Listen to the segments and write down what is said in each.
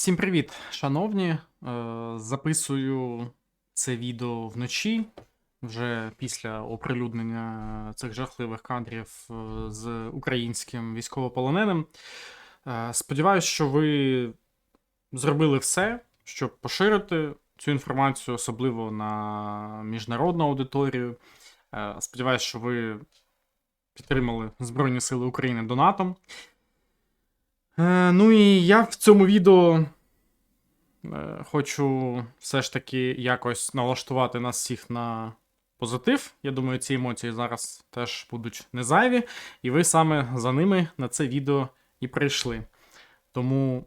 Всім привіт, шановні. Е, Записую це відео вночі, вже після оприлюднення цих жахливих кадрів е, з українським військовополоненим. Е, Сподіваюсь, що ви зробили все, щоб поширити цю інформацію, особливо на міжнародну аудиторію. Сподіваюсь, що ви підтримали Збройні Сили України донатом. Е, ну і я в цьому відео е, хочу все ж таки якось налаштувати нас всіх на позитив. Я думаю, ці емоції зараз теж будуть не зайві, і ви саме за ними на це відео і прийшли. Тому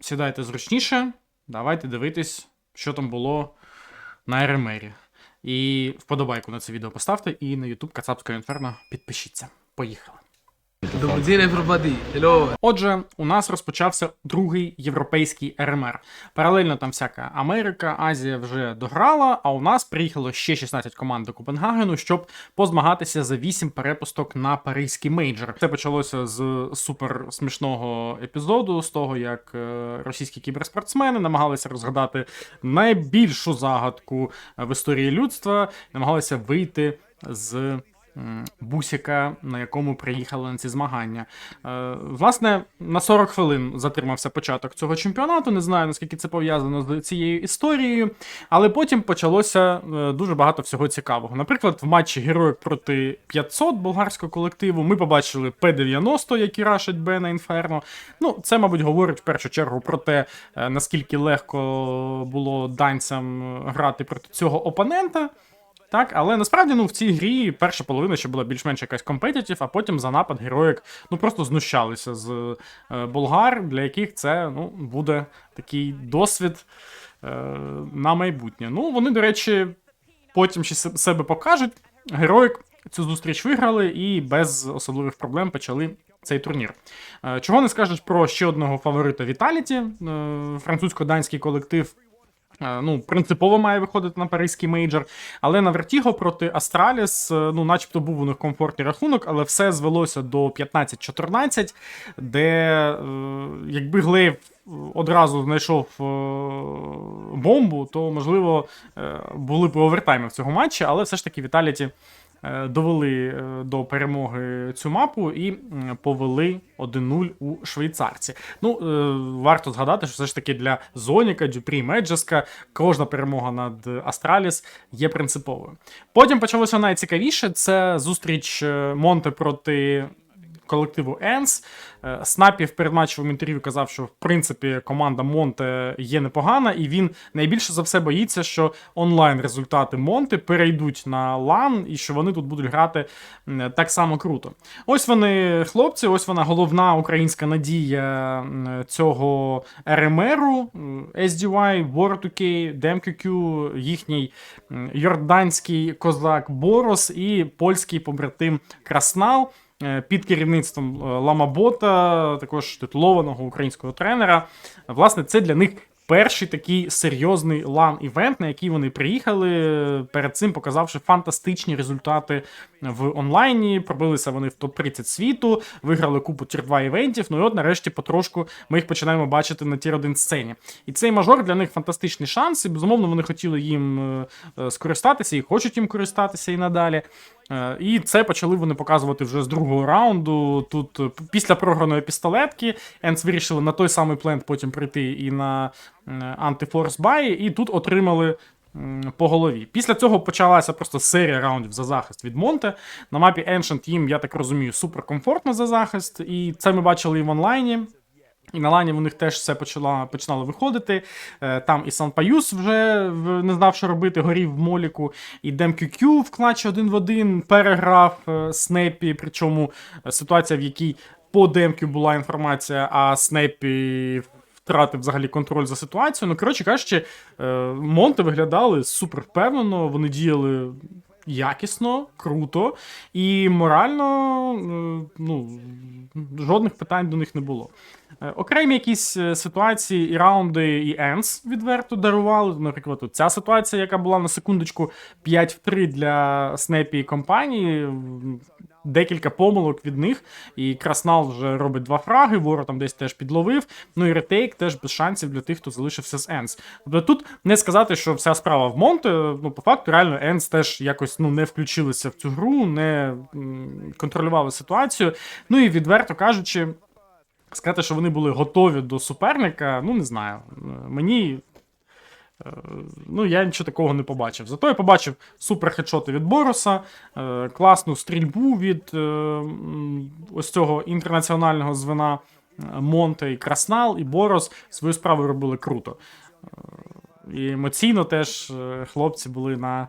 сідайте зручніше, давайте дивитись, що там було на РМРі. І вподобайку на це відео поставте, і на YouTube Кацапського інферно підпишіться. Поїхали! Отже, у нас розпочався другий європейський РМР. Паралельно там всяка Америка, Азія вже дограла, а у нас приїхало ще 16 команд до Копенгагену, щоб позмагатися за 8 перепусток на паризький мейджор. Це почалося з супер смішного епізоду, з того, як е, російські кіберспортсмени намагалися розгадати найбільшу загадку е, в історії людства, намагалися вийти з. Бусіка, на якому приїхали на ці змагання. Е, власне, на 40 хвилин затримався початок цього чемпіонату. Не знаю, наскільки це пов'язано з цією історією, але потім почалося е, дуже багато всього цікавого. Наприклад, в матчі Героїк проти 500 болгарського колективу ми побачили П-90, які рашать Б на Інферно. Ну, це, мабуть, говорить в першу чергу про те, е, наскільки легко було данцям грати проти цього опонента. Так, але насправді ну в цій грі перша половина ще була більш-менш якась компетитів, а потім за напад героїк ну просто знущалися з е, болгар, для яких це ну, буде такий досвід е, на майбутнє. Ну, вони, до речі, потім ще себе покажуть. Героїк цю зустріч виграли і без особливих проблем почали. Цей турнір. Е, Чого не скажеш про ще одного фаворита Віталіті, е, французько-данський колектив Ну, принципово має виходити на паризький мейджор. Але на Вертіго проти Астраліс, е, ну, начебто був у них комфортний рахунок, але все звелося до 15-14, де е, якби Глейв одразу знайшов е, бомбу, то, можливо, е, були б овертайми в цього матчі, але все ж таки Віталіті е, довели е, до перемоги цю мапу і повели 1-0 у швейцарці. Ну, е, варто згадати, що все ж таки для Зоніка, Дюпрі, Меджеска кожна перемога над Астраліс є принциповою. Потім почалося найцікавіше: це зустріч е, Монте проти. Колективу Енс. Снапі в передматчевому інтерв'ю казав, що в принципі команда Монте є непогана, і він найбільше за все боїться, що онлайн результати Монте перейдуть на лан, і що вони тут будуть грати так само круто. Ось вони, хлопці, ось вона головна українська надія цього РМРу, SDY, War2K, DMQQ, їхній йорданський козак Борос і польський побратим Краснал під керівництвом е, Ламабота, також титулованого українського тренера. Власне, це для них. Перший такий серйозний лан-івент, на який вони приїхали, е, перед цим показавши фантастичні результати в онлайні. Пробилися вони в топ-30 світу, виграли купу тір 2 івентів. Ну і от нарешті потрошку ми їх починаємо бачити на тір 1 сцені. І цей мажор для них фантастичний шанс. І безумовно вони хотіли їм е, е, скористатися і хочуть їм користатися і надалі. Е, І це почали вони показувати вже з другого раунду. Тут е, після програної пістолетки Енс вирішили на той самий плент потім прийти і на е, антифорс бай, і тут отримали. По голові. Після цього почалася просто серія раундів за захист від Монте. На мапі Ancient їм, я так розумію, суперкомфортно за захист. І це ми бачили і в онлайні. І на лані в них теж все почало, починало виходити. Е, Там і Санпаюс вже не знав, що робити, горів в моліку. І DemQQ в клатчі один в один переграв е, Снепі. Причому е, ситуація, в якій по Демкю була інформація, а Снепі втратив взагалі контроль за ситуацією. Ну, коротше кажучи, Монте виглядали супер впевнено, вони діяли. Якісно, круто, і морально ну, жодних питань до них не було. Е, Окремі якісь е, ситуації і раунди, і Енс відверто дарували. Наприклад, ця ситуація, яка була на секундочку 5 в 3 для Снепі і компанії. Декілька помилок від них, і Краснал вже робить два фраги, Воро там десь теж підловив. Ну і ретейк теж без шансів для тих, хто залишився з Енс. Тобто тут не сказати, що вся справа в Монте. Ну, по факту, реально, Енс теж якось ну, не включилися в цю гру, не контролювали ситуацію. Ну і відверто кажучи, сказати, що вони були готові до суперника, ну не знаю. Мені. е, Ну, я нічого такого не побачив. Зато я побачив супер хедшоти від Бороса, е, класну стрільбу від е, ось цього інтернаціонального звена Монте і Краснал, і Борос свою справу робили круто. І емоційно теж хлопці були на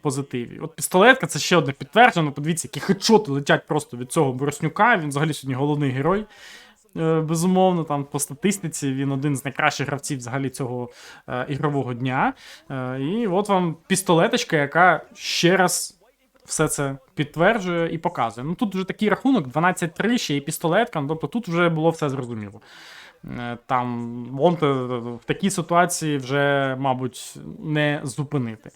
позитиві. От пістолетка це ще одне підтвердження. Ну, Подивіться, які хедшоти летять просто від цього Бороснюка. Він взагалі сьогодні головний герой. Е, Безумовно, там по статистиці він один з найкращих гравців взагалі цього е, ігрового дня. Е, і от вам пістолеточка, яка ще раз все це підтверджує і показує. Ну тут вже такий рахунок: 12-3, ще і пістолетка. Ну, тобто тут вже було все зрозуміло. Там Монте в такій ситуації вже, мабуть, не зупинити.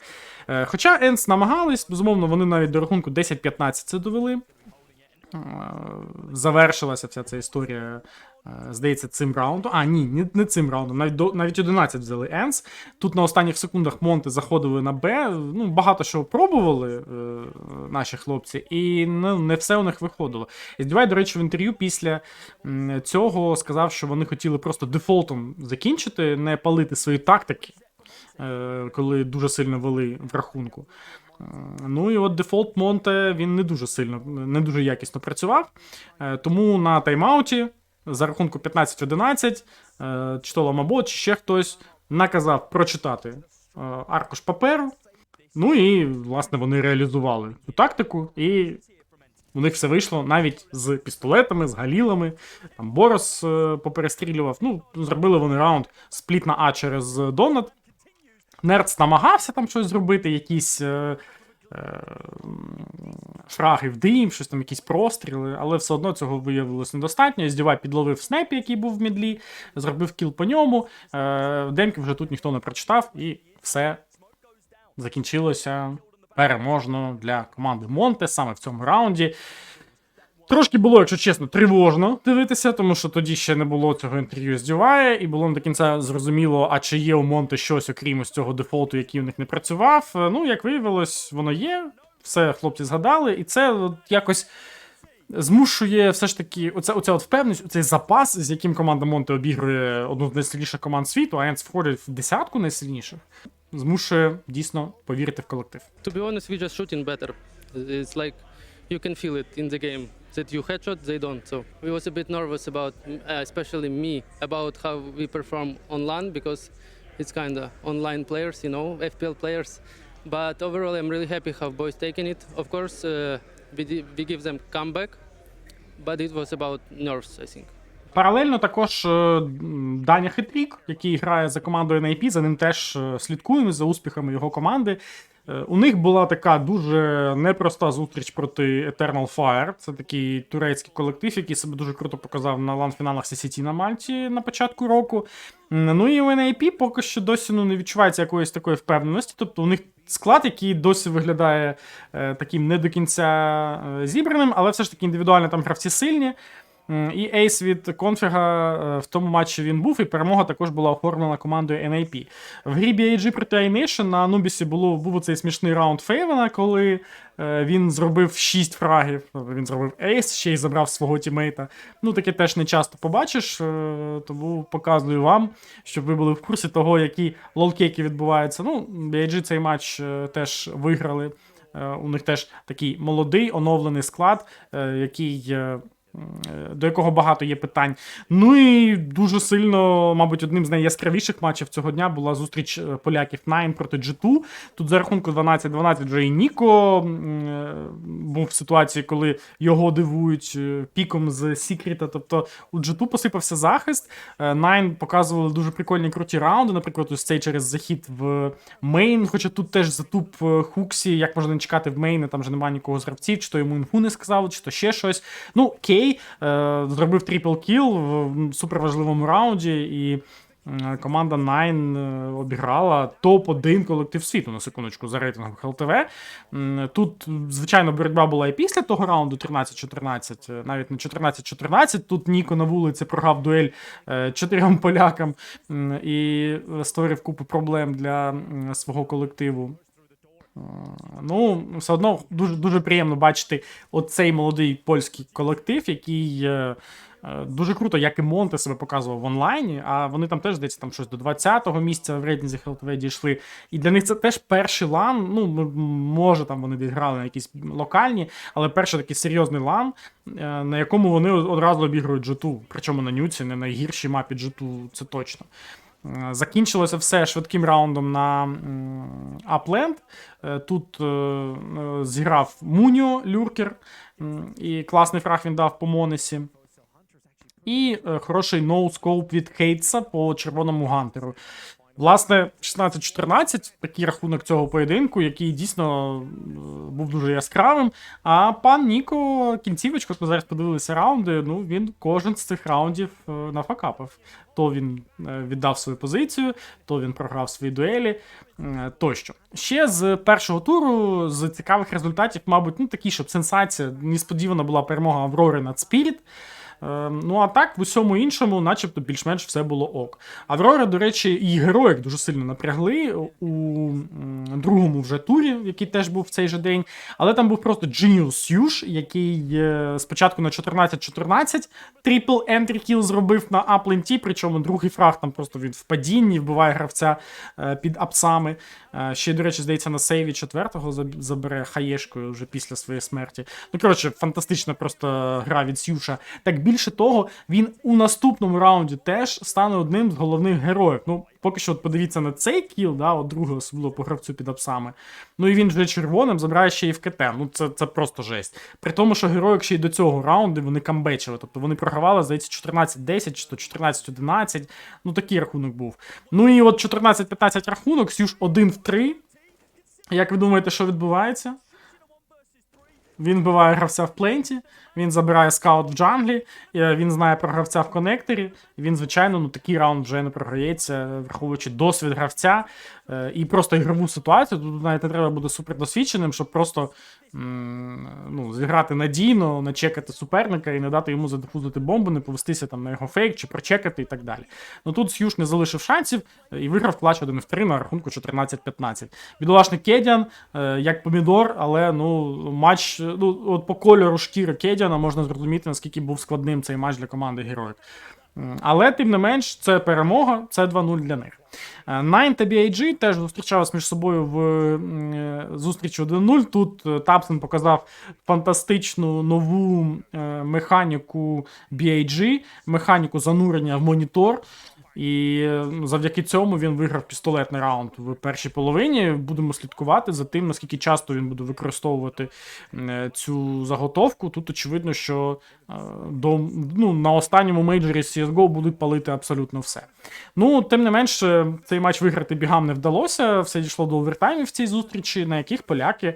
Хоча Енс намагались, безумовно, вони навіть до рахунку 10-15 це довели. Е, Завершилася вся ця історія, е, здається, цим раундом. А, ні, не, цим раундом. Навіть, до, навіть 11 взяли Енс. Тут на останніх секундах Монти заходили на Б. Ну, багато що пробували е, наші хлопці, і ну, не все у них виходило. І Дівай, до речі, в інтерв'ю після цього сказав, що вони хотіли просто дефолтом закінчити, не палити свої тактики, е, коли дуже сильно вели в рахунку. Е, Ну і от дефолт Монте він не дуже сильно, не дуже якісно працював. Е, Тому на тайм-ауті за рахунку 15-11 е, чи то Ламабот, чи ще хтось наказав прочитати аркуш паперу. Ну і, власне, вони реалізували цю тактику, і у них все вийшло навіть з пістолетами, з галілами. Там Борос поперестрілював. Ну, зробили вони раунд спліт на А через Донат. Нерц намагався там щось зробити, якісь е, е, фраги в дим, щось там, якісь простріли, але все одно цього виявилось недостатньо. Здівай підловив снеп, який був в мідлі, зробив кіл по ньому. Е, демки вже тут ніхто не прочитав, і все закінчилося переможно для команди Монте саме в цьому раунді. Трошки було, якщо чесно, тривожно дивитися, тому що тоді ще не було цього інтерв'ю з Дюває, і було не до кінця зрозуміло, а чи є у Монте щось, окрім ось цього дефолту, який у них не працював. Е, Ну, як виявилось, воно є. Все хлопці згадали, і це от якось змушує все ж таки оця, оця от впевненість, оцей запас, з яким команда Монте обігрує одну з найсильніших команд світу, а Енс входить в десятку найсильніших, змушує дійсно повірити в колектив. To be honest, we just shooting better. It's like you can feel it in the game that you headshot, they don't. So we was a bit nervous about, uh, especially me, about how we perform on LAN because it's kind of online players, you know, FPL players. But overall, I'm really happy how boys taken it. Of course, uh, we, we give them comeback, but it was about nerves, I think. Паралельно також е, Даня Хитрік, який грає за командою NIP, за ним теж е, слідкуємо за успіхами його команди. Е, У них була така дуже непроста зустріч проти Eternal Fire. Це такий турецький колектив, який себе дуже круто показав на лан-фіналах CCT на Мальті на початку року. Ну і у NIP поки що досі ну, не відчувається якоїсь такої впевненості. Тобто у них склад, який досі виглядає е, таким не до кінця е, зібраним, але все ж таки індивідуально там гравці сильні. І ейс від конфіга е, в тому матчі він був, і перемога також була оформлена командою NIP. В грі BAG проти iNation на Анубісі було, був цей смішний раунд Фейвена, коли е, він зробив 6 фрагів. Він зробив ейс, ще й забрав свого тімейта. Ну, таке теж не часто побачиш, е, тому показую вам, щоб ви були в курсі того, які лолкейки відбуваються. Ну, BAG цей матч теж виграли. У них теж такий молодий оновлений склад, який. До якого багато є питань. Ну і дуже сильно, мабуть, одним з найяскравіших матчів цього дня була зустріч е, поляків Nine проти G2. Тут за рахунку 12-12 вже і Ніко е, був в ситуації, коли його дивують е, піком з Сікріта. Тобто у G2 посипався захист. Nine показували дуже прикольні круті раунди. Наприклад, ось цей через захід в мейн. Хоча тут теж затуп Хуксі, як можна не чекати в мейни, там вже немає нікого з гравців, чи то йому інфу не сказали, чи то ще щось. Ну, Кейс Кей е, зробив трипл кіл в суперважливому раунді, і е, команда Nine е, обіграла топ-1 колектив світу на секундочку за рейтингом ХЛТВ. Тут, звичайно, боротьба була і після того раунду 13-14, е, навіть не 14-14. Тут Ніко на вулиці програв дуель чотирьом полякам і створив купу проблем для свого колективу. Е, Ну, все одно дуже дуже приємно бачити оцей молодий польський колектив, який е, е, дуже круто, як і Монте себе показував в онлайні. А вони там теж здається там щось до 20-го місця в рейтинзі ХЛТВ дійшли. І для них це теж перший лан. Ну, може, там вони відграли на якісь локальні, але перший такий серйозний лан, на якому вони одразу обігрують джету. Причому на нюці, не найгіршій мапі джету, це точно. Е, Закінчилося все швидким раундом на Апленд. Тут е, е, зіграв Муніо Люркер, і класний фраг він дав по Монесі. І хороший ноускоп від Хейтса по червоному гантеру. Власне, 16-14 такий рахунок цього поєдинку, який дійсно е, був дуже яскравим. А пан Ніко, кінцівочку, ми зараз подивилися раунди. Ну, він кожен з цих раундів е, нафакапив. То він е, віддав свою позицію, то він програв свої дуелі тощо. Ще з першого туру, з цікавих результатів, мабуть, ну такі, щоб сенсація. Несподівана була перемога Аврори над Спіріт. Е, Ну, а так, в усьому іншому, начебто, більш-менш все було ок. Аврора, до речі, і героїк дуже сильно напрягли у другому вже турі, який теж був в цей же день. Але там був просто Genius Юж, який е, спочатку на 14-14 трипл ентрі кіл зробив на апленті, причому другий фраг там просто він в падінні вбиває гравця е, під апсами. Е, Ще, до речі, здається, на сейві четвертого заб- забере хаєшкою вже після своєї смерті. Ну, коротше, фантастична просто гра від Сюша. Так більше того, він у наступному раунді теж стане одним з головних героїв. Ну, поки що, от подивіться на цей кіл, да, от другий, особливо по гравцю під апсами. Ну і він вже червоним забирає ще і в КТ. Ну, це, це просто жесть. При тому, що героїк ще й до цього раунду вони камбечили. Тобто вони програвали, здається, 14-10 чи то 14-11. Ну, такий рахунок був. Ну і от 14-15 рахунок, Сюш 1 в 3. Як ви думаєте, що відбувається? Він вбиває гравця в пленті, він забирає скаут в джанглі, е, він знає про гравця в конекторі. Він, звичайно, ну такий раунд вже не програється, враховуючи досвід гравця і просто ігрову ситуацію. Тут навіть не треба бути супердосвідченим, щоб просто ну, зіграти надійно, начекати суперника і не дати йому задефузити бомбу, не повестися там на його фейк чи прочекати і так далі. Ну тут Сюш не залишив шансів е, і виграв клач 1 в 3 на рахунку 14-15. Бідолашний Кедян, е, як помідор, але ну матч, е, ну от по кольору шкіри Кедяна можна зрозуміти, наскільки був складним цей матч для команди героїв. Але, тим не менш, це перемога, це 2-0 для них. Е, Nine та BIG теж зустрічалися між собою в е, зустрічі 1-0. Тут е, Тапсен показав фантастичну нову механіку BIG, механіку занурення в монітор. І е, ну, завдяки цьому він виграв пістолетний раунд в першій половині. Будемо слідкувати за тим, наскільки часто він буде використовувати е, цю заготовку. Тут очевидно, що е, до, ну, на останньому мейджорі CSGO будуть палити абсолютно все. Ну, тим не менш, е, цей матч виграти бігам не вдалося. Все дійшло до овертаймів в цій зустрічі, на яких поляки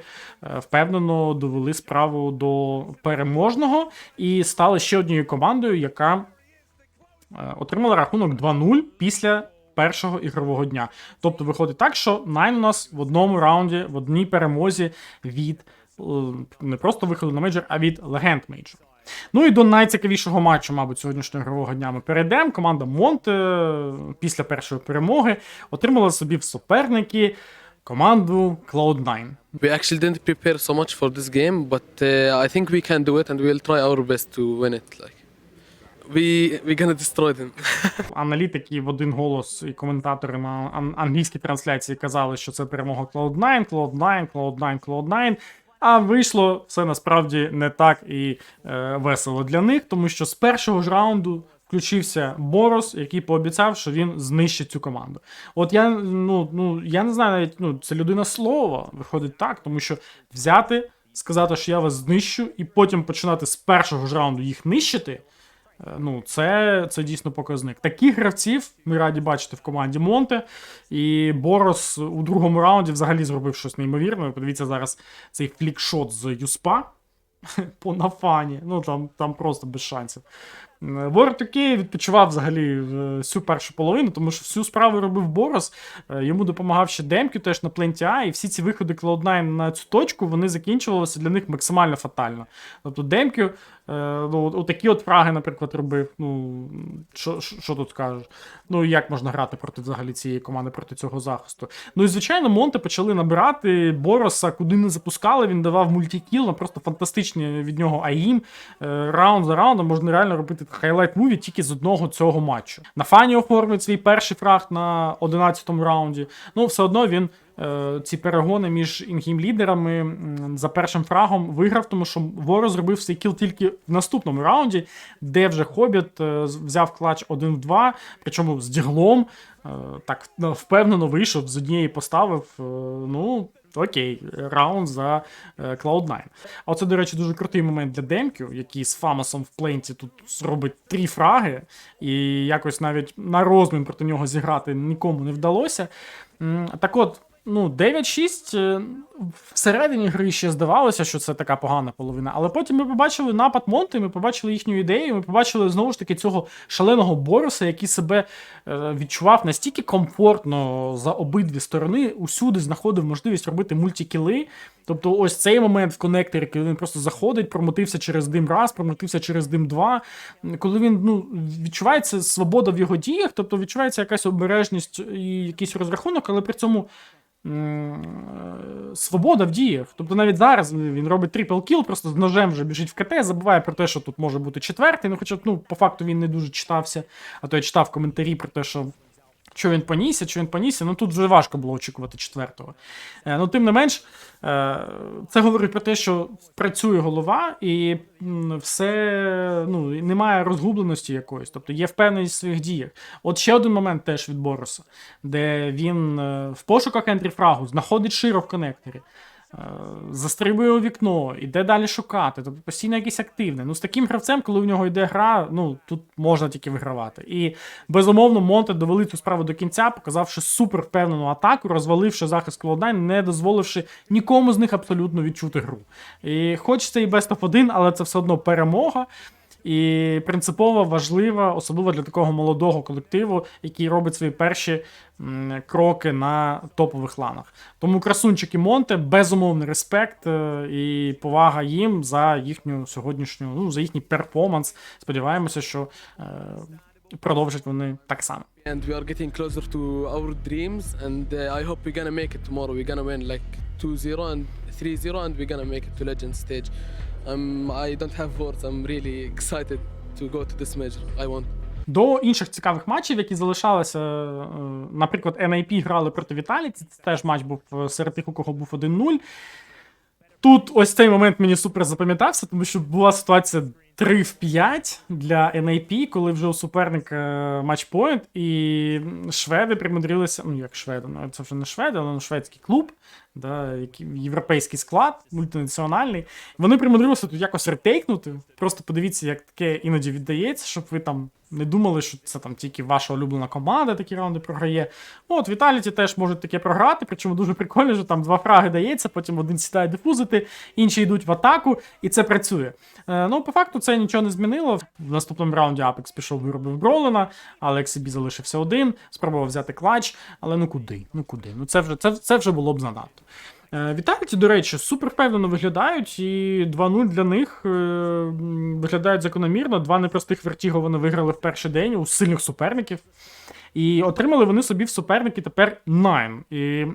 впевнено довели справу до переможного і стали ще однією командою, яка е, отримала рахунок 2-0 після першого ігрового дня. Тобто виходить так, що Найн у нас в одному раунді, в одній перемозі від е, не просто виходу на мейджор, а від легенд мейджор. Ну і до найцікавішого матчу, мабуть, сьогоднішнього ігрового дня ми перейдемо. Команда Монте е, після першої перемоги отримала собі в суперники команду Cloud9. We actually didn't prepare so much for this game, but uh, I think we can do it and we'll try our best to win it. Like, we we're gonna destroy them. Аналітики в один голос і коментатори на ан- англійській трансляції казали, що це перемога Cloud9, Cloud9, Cloud9, Cloud9. А вийшло все насправді не так і е, весело для них, тому що з першого ж раунду включився Борос, який пообіцяв, що він знищить цю команду. От я ну, ну я не знаю, навіть ну це людина слова виходить так, тому що взяти, сказати, що я вас знищу, і потім починати з першого ж раунду їх нищити. Ну, це, це дійсно показник. Таких гравців ми раді бачити в команді Монте. І Борос у другому раунді взагалі зробив щось неймовірне. Подивіться зараз цей флікшот з Юспа. по нафані. Ну там, там просто без шансів. Ворд Окей відпочивав взагалі е, всю першу половину, тому що всю справу робив Борос. Е, Йому допомагав ще Демкю теж на пленті А, і всі ці виходи Cloud9 на цю точку вони закінчувалися для них максимально фатально. Тобто Демкю, е, ну, от- отакі от фраги, наприклад, робив. Ну, що, тут скажеш? Ну, як можна грати проти взагалі цієї команди, проти цього захисту? Ну і звичайно, Монте почали набирати Бороса, куди не запускали. Він давав мультикіл, ну, просто фантастичні від нього АІМ. Е, Раунд за раундом можна реально робити хайлайт муві тільки з одного цього матчу. На фані оформить свій перший фраг на 11-му раунді. Ну, все одно він. е, Ці перегони між інгейм-лідерами за першим фрагом виграв, тому що Воро зробив свій кіл тільки в наступному раунді, де вже Хобіт е, взяв клач 1 в 2, причому з діглом. е, Так впевнено вийшов, з однієї поставив. Ну, окей, раунд за е, Cloud9. А оце, до речі, дуже крутий момент для Демкю, який з Фамосом в пленті тут зробить три фраги, і якось навіть на розмін проти нього зіграти нікому не вдалося. Так от. Ну, 9-6 е, всередині гри ще здавалося, що це така погана половина. Але потім ми побачили напад Монти, ми побачили їхню ідею, ми побачили знову ж таки цього шаленого Боруса, який себе е, відчував настільки комфортно за обидві сторони, усюди знаходив можливість робити мультикіли. Тобто, ось цей момент в коннекторі, коли він просто заходить, промотився через дим раз, промотився через дим два. Коли він ну, відчувається свобода в його діях, тобто відчувається якась обережність і якийсь розрахунок, але при цьому. Е, Свобода в діях. Тобто навіть зараз він робить трипл кіл, просто з ножем вже біжить в КТ, забуває про те, що тут може бути четвертий. Ну, хоча ну, по факту він не дуже читався. А то я читав коментарі про те, що що він понісся, що він понісся, ну тут вже важко було очікувати четвертого. Е, ну, тим не менш, е, це говорить про те, що працює голова, і все ну, немає розгубленості якоїсь, тобто є впевненість в своїх діях. От ще один момент теж від Бороса, де він е, в пошуках ентріфрагу знаходить широ в коннекторі. Е, Застрибує у вікно, іде далі шукати, тобто постійно якийсь активний. Ну, з таким гравцем, коли в нього йде гра, ну тут можна тільки вигравати. І безумовно, Монте довели цю справу до кінця, показавши супер впевнену атаку, розваливши захист Cloud9, не дозволивши нікому з них абсолютно відчути гру. І хоч це і best of 1, але це все одно перемога. І принципово важлива, особливо для такого молодого колективу, який робить свої перші кроки на топових ланах. Тому красунчики Монте, безумовний респект е, і повага їм за їхню сьогоднішню, ну, за їхній перформанс. Сподіваємося, що е, продовжать вони так само. and we are getting closer to our dreams and uh, I hope we're gonna make it tomorrow we're gonna win like 2-0 and 3-0 and we're gonna make it to legend stage um, I don't have words I'm really excited to go to this major I want До інших цікавих матчів, які залишалися, е, наприклад, NIP грали проти Віталіці. Це теж матч був е, серед тих, у кого був 1-0. Тут ось цей момент мені супер запам'ятався, тому що була ситуація 3 в 5 для NIP, коли вже у суперника матчпоінт, і шведи примудрилися. Ну, як шведи, ну, це вже не шведи, але ну, шведський клуб, да, європейський склад, мультинаціональний. Вони примудрилися тут якось ретейкнути. Просто подивіться, як таке іноді віддається, щоб ви там не думали, що це там тільки ваша улюблена команда такі раунди програє. Ну, От Віталіті теж можуть таке програти, причому дуже прикольно, що там два фраги дається, потім один сідає дифузити, інші йдуть в атаку, і це працює. Е, ну, по факту, це нічого не змінило. В наступному раунді Апекс пішов, виробив Бролена, Алекс Бі залишився один, спробував взяти клач, але ну куди? Ну куди? Ну це вже, це, це вже було б занадто. Е, Віталіті, до речі, супер впевнено виглядають, і 2-0 для них е, виглядають закономірно. Два непростих вертіго вони виграли в перший день у сильних суперників. І отримали вони собі в суперники тепер 9. І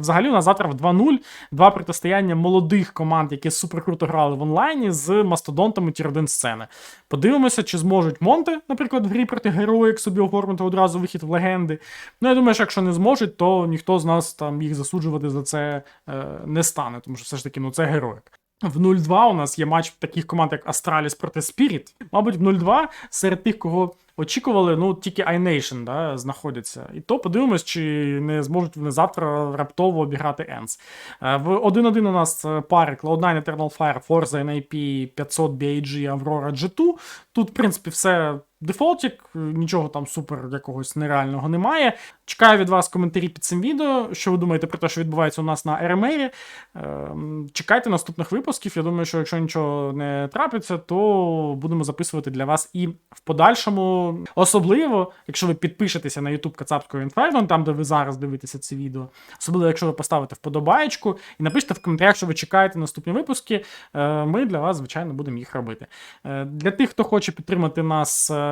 взагалі у нас завтра в 2-0 два протистояння молодих команд, які супер круто грали в онлайні з мастодонтами тір 1 сцени. Подивимося, чи зможуть Монте, наприклад, в грі проти героїк собі оформити одразу вихід в легенди. Ну, я думаю, що якщо не зможуть, то ніхто з нас там їх засуджувати за це е, не стане, тому що все ж таки, ну це героїк. В 0-2 у нас є матч таких команд, як Астраліс проти Спіріт. Мабуть, в 0-2 серед тих, кого очікували, ну тільки iNation да, знаходяться. І то подивимось, чи не зможуть вони завтра раптово обіграти Енс. В 1-1 у нас е, пари Cloud9 Eternal Fire, Forza NIP 500 BAG, Aurora G2. Тут, в принципі, все дефолтік, нічого там супер якогось нереального немає. Чекаю від вас коментарі під цим відео. Що ви думаєте про те, що відбувається у нас на РМРі? Ем, Чекайте наступних випусків. Я думаю, що якщо нічого не трапиться, то будемо записувати для вас і в подальшому. Особливо, якщо ви підпишетеся на YouTube Кацапського Інферно, там де ви зараз дивитеся це відео. Особливо, якщо ви поставите вподобаєчку і напишіть в коментарях, що ви чекаєте наступні випуски. Е, Ми для вас, звичайно, будемо їх робити. Е, Для тих, хто хоче підтримати нас е,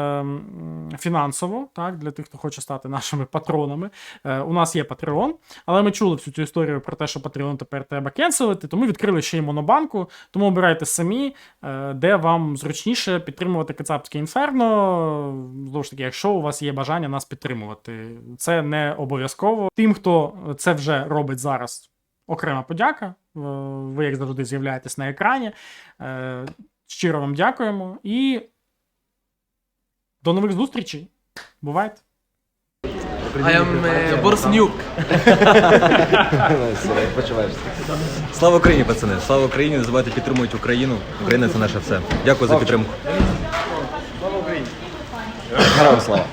фінансово, так, для тих, хто хоче стати нашими патронами, е, у нас є Patreon, але ми чули всю цю історію про те, що Patreon тепер треба кенселити, тому відкрили ще й монобанку. Тому обирайте самі, е, де вам зручніше підтримувати Кацапське інферно. Знову ж таки, якщо у вас є бажання нас підтримувати, це не обов'язково. Тим, хто це вже робить зараз, окрема подяка. Е, Ви, як завжди, з'являєтесь на екрані. Щиро вам дякуємо і до нових зустрічей. Бувайте! I am uh, Boris Почуваєшся. Слава Україні, пацани! Слава Україні! Не забувайте підтримують Україну. Україна це наше все. Дякую за підтримку. Героям слава.